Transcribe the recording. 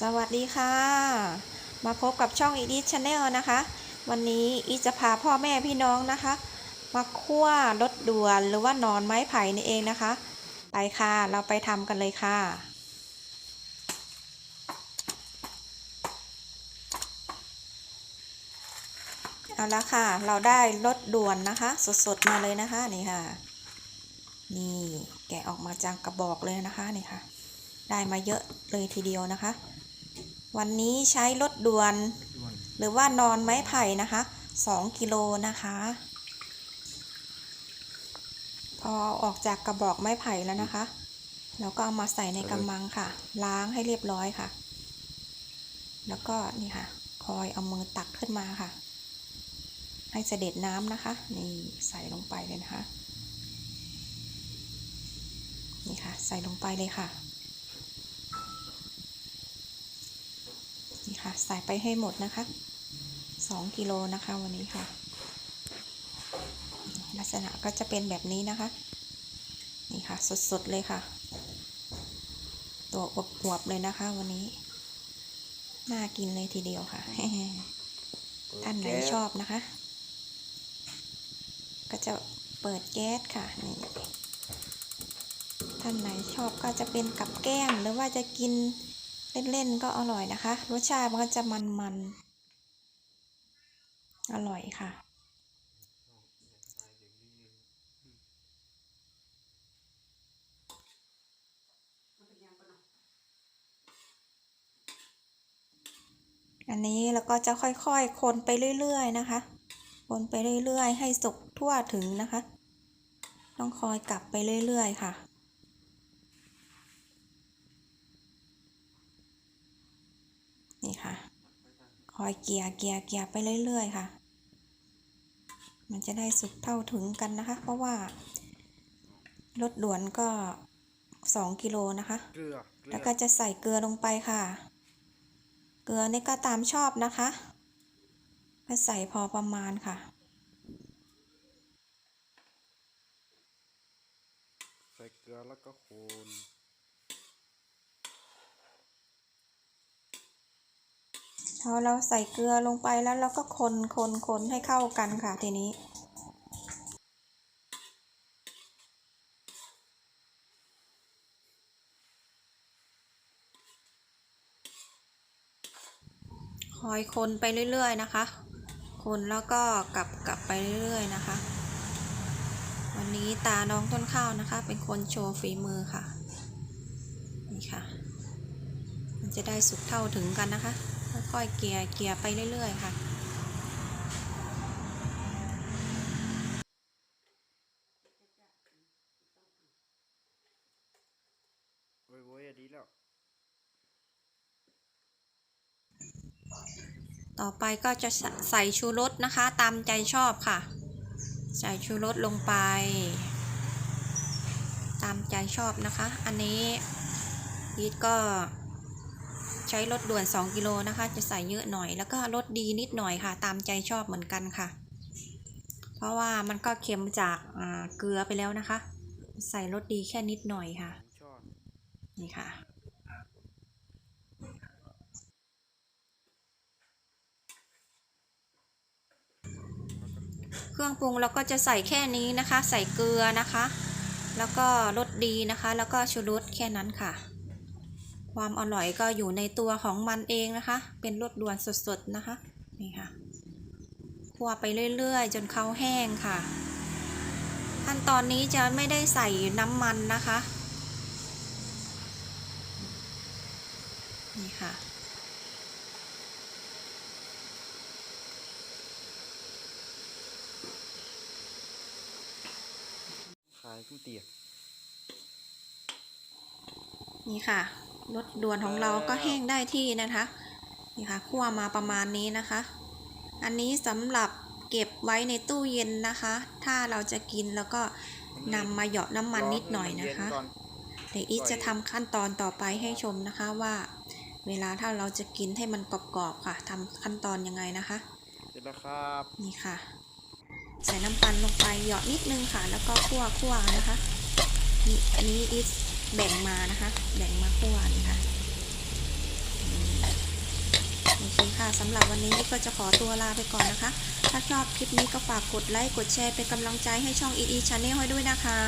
สวัสดีค่ะ มาพบกับช่องอีดิชชาแนลนะคะ วันนี้อีจะพาพ่อแม่พี่น้องนะคะ มาคั่วรถด่วนหรือว่านอนไม้ไผ่นี่เองนะคะ ไปค่ะ เราไปทำกันเลยค่ะเอาละค่ะ เราได้รถด่วนนะคะ สดๆมาเลยนะคะนี่ค่ะ นี่แกะออกมาจากกระบอกเลยนะคะนี่ค่ะ ได้มาเยอะเลยทีเดียวนะคะ วันนี้ใช้รถด่วน หรือว่านอนไม้ไผ่นะคะ 2 กิโลนะคะ พอออกจากกระบอกไม้ไผ่แล้วนะคะเราก็เอามาใส่ในกำมังค่ะ ล้างให้เรียบร้อยค่ะ แล้วก็นี่ค่ะ คอยเอามือตักขึ้นมาค่ะ ให้เสด็จน้ำนะคะ นี่ใส่ลงไปเลยนะคะ นี่ค่ะ ใส่ลงไปเลยค่ะ ค่ะ ใส่ไปให้หมดนะคะสองกิโลนะคะวันนี้ค่ะ ลักษณะก็จะเป็นแบบนี้นะคะ นี่ค่ะสดๆเลยค่ะ ตัวอวบๆเลยนะคะวันนี้ น่ากินเลยทีเดียวค่ะ ท่านไหนชอบนะคะ ก็จะเปิดแก๊สค่ะนี่ท่านไหนชอบก็จะเป็นกับแก้มหรือว่าจะกิน เล่นๆก็อร่อยนะคะ รสชาติมันก็จะมันๆ อร่อยค่ะ อันนี้แล้วก็จะค่อยๆ คนไปเรื่อยๆ นะคะ คนไปเรื่อยๆ ให้สุกทั่วถึงนะคะ ต้องคอยกลับไปเรื่อยๆ ค่ะ นี่ค่ะ คอยเกียร์เกียร์เกียร์ไปเรื่อยๆค่ะ มันจะได้สุกเท่าถึงกันนะคะ เพราะว่ารถด่วนก็สองกิโลนะคะเกลือเกลืแล้วอก็จะใส่เกลือลงไปค่ะ เกลือนี่ก็ตามชอบนะคะก็ใส่พอประมาณค่ะ ใส่เกลือแล้วก็โคน พอเราใส่เกลือลงไปแล้วเราก็คนคนคนให้เข้ากันค่ะทีนี้ คอยคนไปเรื่อย ๆ นะคะ คนแล้วก็กลับกลับไปเรื่อย ๆ นะคะ วันนี้ตาน้องต้นข้าวนะคะ เป็นคนโชว์ฝีมือค่ะ นี่ค่ะ มันจะได้สุกเท่าถึงกันนะคะ อยๆ เกลี่ยเกลี่ยไปเรื่อย ๆ ค่ะโว้ยโว้ยอะดีแล้ว ต่อไปก็จะใสใส่ชูรสนะคะ ตามใจชอบค่ะ ใส่ชูรสลงไป ตามใจชอบนะคะ อันนี้พีทก็ใช้รสด่วน 2 กิโลนะคะ จะใส่เยอะหน่อย แล้วก็รสดีนิดหน่อยค่ะ ตามใจชอบเหมือนกันค่ะ เพราะว่ามันก็เค็มจากเกลือไปแล้วนะคะ ใส่รสดีแค่นิดหน่อยค่ะ นี่ค่ะเครื่องปรุงเราก็จะใส่แค่นี้นะคะ ใส่เกลือนะคะ แล้วก็รสดีนะคะ แล้วก็ชูรสแค่นั้นค่ะ ความอร่อยก็อยู่ในตัวของมันเองนะคะ เป็นรสด่วนสดๆนะคะนี่ค่ะคั่วไปเรื่อยๆ จนเขาแห้งค่ะ ขั้นตอนนี้จะไม่ได้ใส่น้ำมันนะคะนี่ค่ะขายก๋วยเตี๋ยวนี่ค่ะ รสด่วนของเราก็แห้งได้ที่นะคะนี่ค่ะคั่วมาประมาณนี้นะคะ อันนี้สำหรับเก็บไว้ในตู้เย็นนะคะ ถ้าเราจะกินแล้วก็นำมาเหยาะน้ำมันนิดหน่อยนะคะรให้มัเย็ก่อนเดี๋ยวอีทจะทำขั้นตอนต่อไปให้ชมนะคะว่า เวลาถ้าเราจะกินให้มันกรอบๆค่ะทำขั้นตอนยังไงนะคะเสร็จแล้วครับนี่ค่ะ ใส่น้ำปันลงไปเหยาะนิดนึงค่ะ แล้วก็คั่วคั่วนะคะนี่อันนี้อีท แบ่งมานะคะ แบ่งมาคู่วันค่ะโอเคค่ะสำหรับวันนี้ก็จะขอตัวลาไปก่อนนะคะ ถ้าชอบคลิปนี้ก็ฝากกดไลค์ กดแชร์เป็นกำลังใจให้ช่อง EE Channel ให้ด้วยนะคะ